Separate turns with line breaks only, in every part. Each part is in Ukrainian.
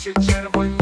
Macie czerwoń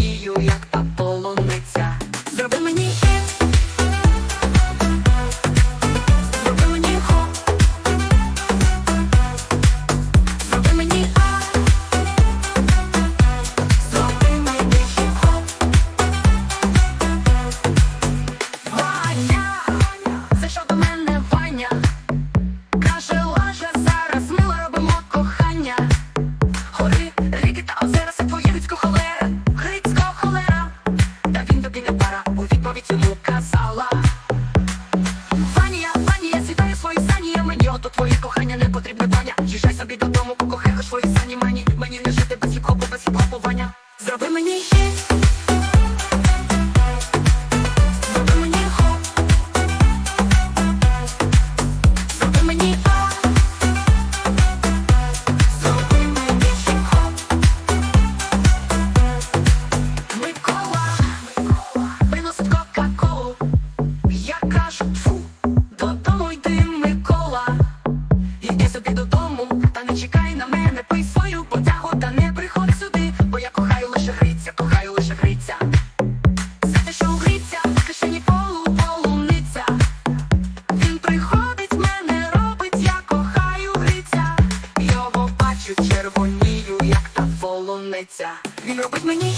Зроби мені Зроби мені хоп мені Зроби мені хоп Микола Виносить кока-колу. Я кажу тфу Додому йди, Микола Іди собі додому подобається. быть на мені.